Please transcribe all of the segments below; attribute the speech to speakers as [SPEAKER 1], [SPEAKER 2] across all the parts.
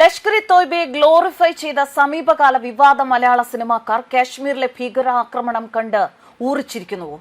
[SPEAKER 1] Lashkar E തോയ്ബയെ glorify ചെയ്ത സമീപകാല വിവാദ മലയാള സിനിമാക്കാർ കാശ്മീരിലെ ഭീകരാക്രമണം കണ്ട് ഊറിച്ചിരിക്കുന്നുവോ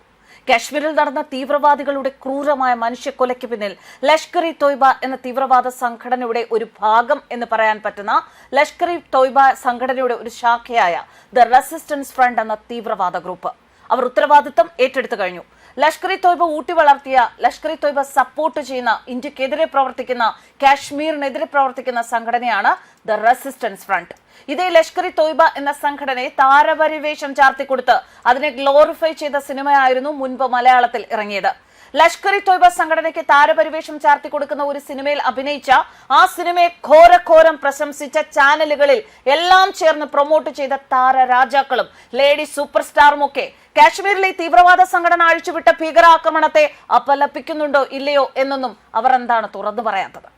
[SPEAKER 1] കാശ്മീരിൽ നടന്ന തീവ്രവാദികളുടെ ക്രൂരമായ മനുഷ്യക്കൊലയ്ക്ക് പിന്നിൽ ലഷ്കർ ഇ തോയ്ബ എന്ന തീവ്രവാദ സംഘടനയുടെ ഒരു ഭാഗം എന്ന് പറയാൻ പറ്റുന്ന ലഷ്കർ ഇ തോയ്ബ സംഘടനയുടെ ഒരു ശാഖയായ ദ റെസിസ്റ്റൻസ് ഫ്രണ്ട് എന്ന തീവ്രവാദ ഗ്രൂപ്പ്. അവർ ഉത്തരവാദിത്തം ഏറ്റെടുത്തു കഴിഞ്ഞു. ലഷ്കർ ഇ തോയ്ബ ഊട്ടി വളർത്തിയ ലഷ്കർ ഇ തോയ്ബ സപ്പോർട്ട് ചെയ്യുന്ന ഇന്ത്യക്കെതിരെ പ്രവർത്തിക്കുന്ന കാശ്മീരിനെതിരെ പ്രവർത്തിക്കുന്ന സംഘടനയാണ് ദ റെസിസ്റ്റൻസ് ഫ്രണ്ട് ഇതേ ലഷ്കർ ഇ തോയ്ബ എന്ന സംഘടനയെ താരപരിവേഷം ചാർത്തിക്കൊടുത്ത് അതിനെ ഗ്ലോറിഫൈ ചെയ്ത സിനിമയായിരുന്നു മുൻപ് മലയാളത്തിൽ ഇറങ്ങിയത്. ലഷ്കർ ഇ തോയ്ബ സംഘടനയ്ക്ക് താരപരിവേഷം ചാർത്തി കൊടുക്കുന്ന ഒരു സിനിമയിൽ അഭിനയിച്ച ആ സിനിമയെ ഘോരഘോരം പ്രശംസിച്ച ചാനലുകളിൽ എല്ലാം ചേർന്ന് പ്രൊമോട്ട് ചെയ്ത താര രാജാക്കളും ലേഡി സൂപ്പർ സ്റ്റാറും ഒക്കെ കാശ്മീരിലെ തീവ്രവാദ സംഘടന അഴിച്ചുവിട്ട ഭീകരാക്രമണത്തെ അപലപിക്കുന്നുണ്ടോ ഇല്ലയോ എന്നൊന്നും അവർ എന്താണ് തുറന്നു പറയാത്തത്?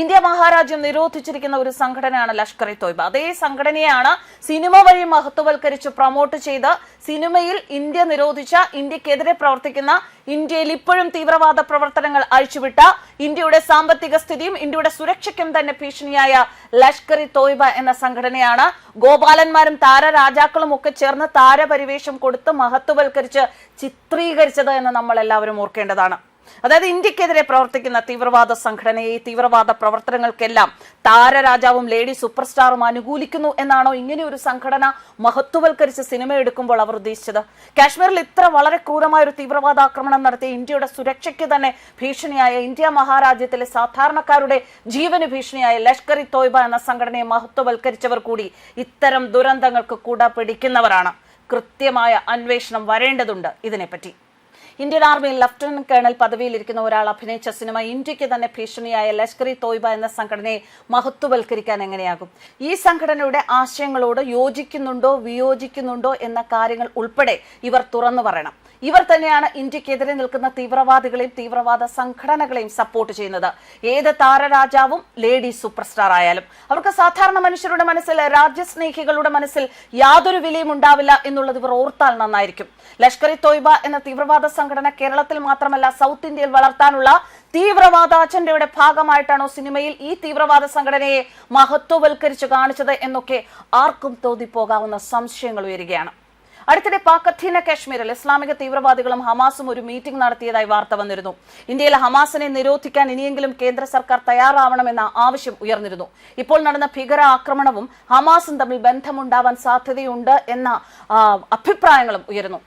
[SPEAKER 1] ഇന്ത്യ മഹാരാജ്യം നിരോധിച്ചിരിക്കുന്ന ഒരു സംഘടനയാണ് ലഷ്കർ ഇ തോയ്ബ. അതേ സംഘടനയാണ് സിനിമ വഴി മഹത്വവൽക്കരിച്ച് പ്രൊമോട്ട് ചെയ്ത് സിനിമയിൽ ഇന്ത്യ നിരോധിച്ച ഇന്ത്യക്കെതിരെ പ്രവർത്തിക്കുന്ന ഇന്ത്യയിൽ ഇപ്പോഴും തീവ്രവാദ പ്രവർത്തനങ്ങൾ അഴിച്ചുവിട്ട ഇന്ത്യയുടെ സാമ്പത്തിക സ്ഥിതിയും ഇന്ത്യയുടെ സുരക്ഷയ്ക്കും തന്നെ ഭീഷണിയായ ലഷ്കർ ഇ തോയ്ബ എന്ന സംഘടനയാണ്. ഗോപാലന്മാരും താരരാജാക്കളും ഒക്കെ ചേർന്ന് താരപരിവേഷം കൊടുത്ത് മഹത്വവൽക്കരിച്ച് ചിത്രീകരിച്ചത് എന്ന് നമ്മൾ എല്ലാവരും ഓർക്കേണ്ടതാണ്. അതായത് ഇന്ത്യക്കെതിരെ പ്രവർത്തിക്കുന്ന തീവ്രവാദ സംഘടനയെ തീവ്രവാദ പ്രവർത്തനങ്ങൾക്കെല്ലാം താരരാജാവും ലേഡി സൂപ്പർ സ്റ്റാറും അനുകൂലിക്കുന്നു എന്നാണോ ഇങ്ങനെ ഒരു സംഘടന മഹത്വവൽക്കരിച്ച് സിനിമ എടുക്കുമ്പോൾ അവർ ഉദ്ദേശിച്ചത്? കാശ്മീരിൽ ഇത്ര വളരെ ക്രൂരമായ ഒരു തീവ്രവാദ ആക്രമണം നടത്തിയ ഇന്ത്യയുടെ സുരക്ഷയ്ക്ക് തന്നെ ഭീഷണിയായ ഇന്ത്യ മഹാരാജ്യത്തിലെ സാധാരണക്കാരുടെ ജീവന് ഭീഷണിയായ ലഷ്കർ ഇ തോയ്ബ എന്ന സംഘടനയെ മഹത്വവൽക്കരിച്ചവർ കൂടി ഇത്തരം ദുരന്തങ്ങൾക്ക് കൂട പിടിക്കുന്നവരാണ്. കൃത്യമായ അന്വേഷണം വരേണ്ടതുണ്ട് ഇതിനെപ്പറ്റി. ഇന്ത്യൻ ആർമിയിൽ ലഫ്റ്റനന്റ് കേണൽ പദവിയിലിരിക്കുന്ന ഒരാൾ അഭിനയിച്ച സിനിമ ഇന്ത്യയ്ക്ക് തന്നെ ഭീഷണിയായ ലഷ്കർ ഇ തോയ്ബ എന്ന സംഘടനയെ മഹത്വവൽക്കരിക്കാൻ എങ്ങനെയാകും? ഈ സംഘടനയുടെ ആശയങ്ങളോട് യോജിക്കുന്നുണ്ടോ വിയോജിക്കുന്നുണ്ടോ എന്ന കാര്യങ്ങൾ ഉൾപ്പെടെ ഇവർ തുറന്നു പറയണം. ഇവർ തന്നെയാണ് ഇന്ത്യക്കെതിരെ നിൽക്കുന്ന തീവ്രവാദികളെയും തീവ്രവാദ സംഘടനകളെയും സപ്പോർട്ട് ചെയ്യുന്നത്. ഏത് താരരാജാവും ലേഡി സൂപ്പർ സ്റ്റാർ ആയാലും. അവർക്ക് സാധാരണ മനുഷ്യരുടെ മനസ്സിൽ രാജ്യസ്നേഹികളുടെ മനസ്സിൽ യാതൊരു വിലയും ഉണ്ടാവില്ല എന്നുള്ളത് ഇവർ ഓർത്താൽ നന്നായിരിക്കും. ലഷ്കർ ഇ തോയ്ബ എന്ന തീവ്രവാദ സംഘടന കേരളത്തിൽ മാത്രമല്ല സൗത്ത് ഇന്ത്യയിൽ വളർത്താനുള്ള തീവ്രവാദ അജണ്ടയുടെ ഭാഗമായിട്ടാണോ സിനിമയിൽ ഈ തീവ്രവാദ സംഘടനയെ മഹത്വവൽക്കരിച്ചു കാണിച്ചത് എന്നൊക്കെ ആർക്കും തോതിപ്പോകാവുന്ന സംശയങ്ങൾ ഉയരുകയാണ്. അടുത്തിടെ പാക് കാശ്മീരിൽ ഇസ്ലാമിക തീവ്രവാദികളും ഹമാസും ഒരു മീറ്റിംഗ് നടത്തിയതായി വാർത്ത വന്നിരുന്നു. ഇന്ത്യയിൽ ഹമാസിനെ നിരോധിക്കാൻ ഇനിയെങ്കിലും കേന്ദ്ര സർക്കാർ തയ്യാറാവണമെന്ന ആവശ്യം ഉയർന്നിരുന്നു. ഇപ്പോൾ നടന്ന ഭീകര ആക്രമണവും ഹമാസും തമ്മിൽ ബന്ധമുണ്ടാവാൻ സാധ്യതയുണ്ട് എന്ന അഭിപ്രായങ്ങളും ഉയരുന്നു.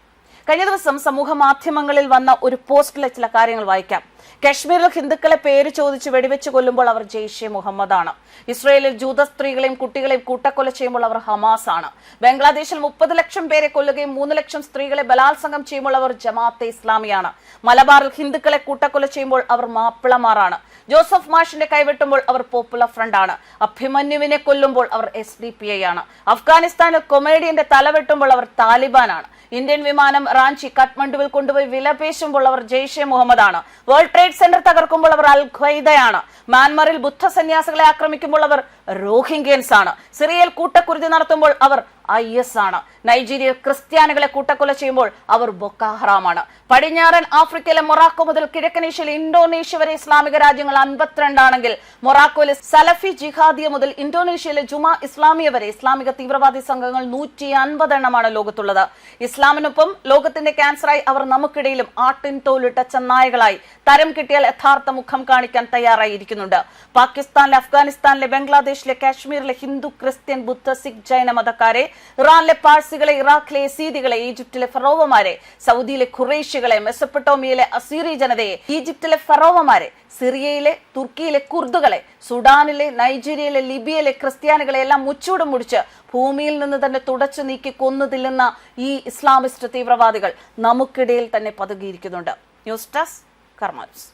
[SPEAKER 1] കഴിഞ്ഞ ദിവസം സമൂഹ മാധ്യമങ്ങളിൽ വന്ന ഒരു പോസ്റ്റിലെ ചില കാര്യങ്ങൾ വായിക്കാം. കശ്മീരിൽ ഹിന്ദുക്കളെ പേര് ചോദിച്ച് വെടിവെച്ച് കൊല്ലുമ്പോൾ അവർ ജെയ്ഷെ മുഹമ്മദ് ആണ് ഇസ്രയേലിൽ ജൂത സ്ത്രീകളെയും കുട്ടികളെയും കൂട്ടക്കൊല ചെയ്യുമ്പോൾ അവർ ഹമാസ് ആണ് ബംഗ്ലാദേശിൽ മുപ്പത് ലക്ഷം പേരെ കൊല്ലുകയും മൂന്ന് ലക്ഷം സ്ത്രീകളെ ബലാത്സംഗം ചെയ്യുമ്പോൾ അവർ ജമാഅത്തെ ഇസ്ലാമിയാണ്. മലബാറിൽ ഹിന്ദുക്കളെ കൂട്ടക്കൊല ചെയ്യുമ്പോൾ അവർ മാപ്പിളമാറാണ് ജോസഫ് മാഷിന്റെ കൈവെട്ടുമ്പോൾ അവർ പോപ്പുലർ ഫ്രണ്ട് ആണ് അഭിമന്യുവിനെ കൊല്ലുമ്പോൾ അവർ എസ് ഡി പി ഐ ആണ്. അഫ്ഗാനിസ്ഥാനിൽ കൊമേഡിയന്റെ തലവെട്ടുമ്പോൾ അവർ താലിബാനാണ്. ഇന്ത്യൻ വിമാനം റാഞ്ചി കാഠ്മണ്ഡുവിൽ കൊണ്ടുപോയി വിലപേശുമ്പോൾ അവർ ജെയ്ഷെ മുഹമ്മദ് ആണ് വേൾഡ് ട്രേഡ് സെന്റർ തകർക്കുമ്പോൾ അവർ അൽ ഖ്വയ്ദയാണ് മ്യാൻമറിൽ ബുദ്ധ സന്യാസികളെ ആക്രമിക്കുമ്പോൾ അവർ റോഹിംഗ്യൻസ് ആണ് സിറിയയിൽ കൂട്ടക്കുരുതി നടത്തുമ്പോൾ അവർ ഐ എസ് ആണ്. നൈജീരിയ ക്രിസ്ത്യാനികളെ കൂട്ടക്കൊല ചെയ്യുമ്പോൾ അവർ ബൊക്കാഹറാമാണ്. പടിഞ്ഞാറൻ ആഫ്രിക്കയിലെ മൊറാക്കോ മുതൽ കിഴക്കൻ ഏഷ്യയിലെ ഇന്തോനേഷ്യ വരെ ഇസ്ലാമിക രാജ്യങ്ങൾ അൻപത്തിരണ്ടാണെങ്കിൽ മൊറാക്കോയിലെ സലഫി ജിഹാദിയ മുതൽ ഇന്തോനേഷ്യയിലെ ജുമാ ഇസ്ലാമിയ വരെ ഇസ്ലാമിക തീവ്രവാദി സംഘങ്ങൾ നൂറ്റി അൻപത് എണ്ണമാണ് ലോകത്തുള്ളത്. ഇസ്ലാമിനൊപ്പം ലോകത്തിന്റെ ക്യാൻസറായി അവർ നമുക്കിടയിലും ആട്ടിൻ തോലിട്ട ചെന്നായകളായി തരം കിട്ടിയാൽ യഥാർത്ഥ മുഖം കാണിക്കാൻ തയ്യാറായിരിക്കുന്നുണ്ട്. പാകിസ്ഥാനിലെ അഫ്ഗാനിസ്ഥാനിലെ ബംഗ്ലാദേശിലെ കാശ്മീരിലെ ഹിന്ദു ക്രിസ്ത്യൻ ബുദ്ധ സിഖ് ജൈന മതക്കാരെ ഇറാനിലെ പാഴ്സികളെ ഇറാഖിലെ സീദികളെ ഈജിപ്തിലെ ഫറോവമാരെ സൗദിയിലെ ഖുറേഷികളെ മെസ്സപ്പെട്ടോമിയയിലെ അസീറി ജനതയെ ഈജിപ്തിലെ ഫറോവമാരെ സിറിയയിലെ തുർക്കിയിലെ കുർദുകളെ സുഡാനിലെ നൈജീരിയയിലെ ലിബിയയിലെ ക്രിസ്ത്യാനികളെ എല്ലാം മുച്ചൂടും മുടിച്ച് ഭൂമിയിൽ നിന്ന് തന്നെ തുടച്ചു നീക്കി കൊന്നുതില്ലുന്ന ഈ ഇസ്ലാമിസ്റ്റ് തീവ്രവാദികൾ നമുക്കിടയിൽ തന്നെ പതുകിയിരിക്കുന്നുണ്ട്. News desk കർമാൻസ്